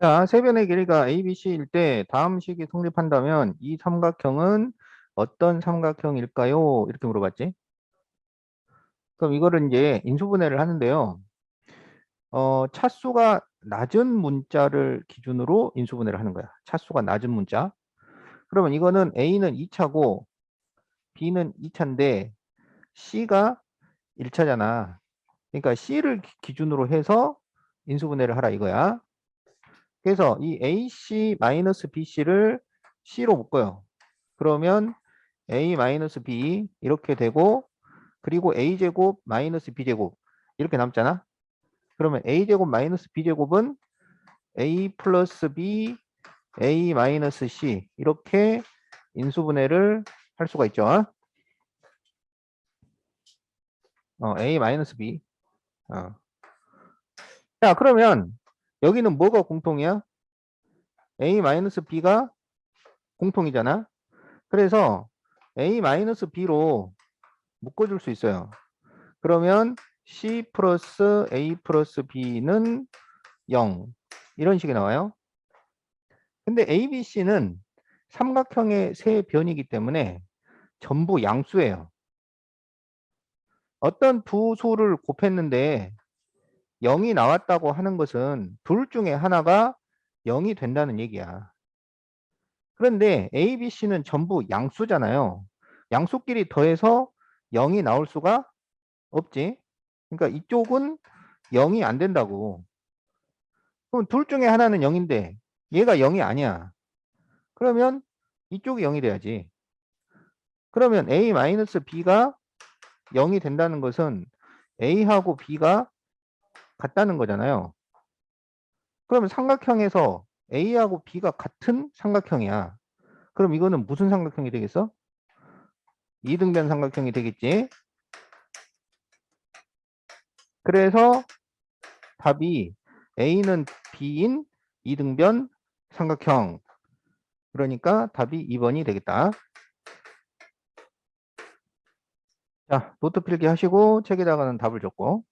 자, 세변의 길이가 ABC일 때 다음 식이 성립한다면 이 삼각형은 어떤 삼각형일까요? 이렇게 물어봤지. 그럼 이거를 이제 인수분해를 하는데요. 어, 차수가 낮은 문자를 기준으로 인수분해를 하는 거야. 차수가 낮은 문자. 그러면 이거는 A는 2차고 B는 2차인데 C가 1차잖아. 그러니까 C를 기- 기준으로 해서 인수분해를 하라 이거야. 그래서 이 AC-BC를 C로 묶어요. 그러면 A-B 이렇게 되고 그리고 A제곱 마이너스 B제곱 이렇게 남잖아. 그러면 A제곱 마이너스 B제곱은 A 플러스 B, A 마이너스 C 이렇게 인수분해를 할 수가 있죠. 어, A 마이너스 B. 어. 자, 그러면 여기는 뭐가 공통이야? A 마이너스 B가 공통이잖아. 그래서 A 마이너스 B로 묶어줄 수 있어요. 그러면 C 플러스 A 플러스 B는 0 이런 식이 나와요. 근데 ABC는 삼각형의 세 변이기 때문에 전부 양수예요. 어떤 두 수를 곱했는데 0이 나왔다고 하는 것은 둘 중에 하나가 0이 된다는 얘기야. 그런데 A, B, C는 전부 양수잖아요. 양수끼리 더해서 0이 나올 수가 없지. 그러니까 이쪽은 0이 안 된다고. 그럼 둘 중에 하나는 0인데 얘가 0이 아니야. 그러면 이쪽이 0이 돼야지. 그러면 A-B가 0이 된다는 것은 A하고 B가 같다는 거잖아요. 그러면 삼각형에서 A하고 B가 같은 삼각형이야. 그럼 이거는 무슨 삼각형이 되겠어? 이등변 삼각형이 되겠지. 그래서 답이 A는 B인 이등변 삼각형. 그러니까 답이 2번이 되겠다. 자, 노트 필기 하시고 책에다가는 답을 줬고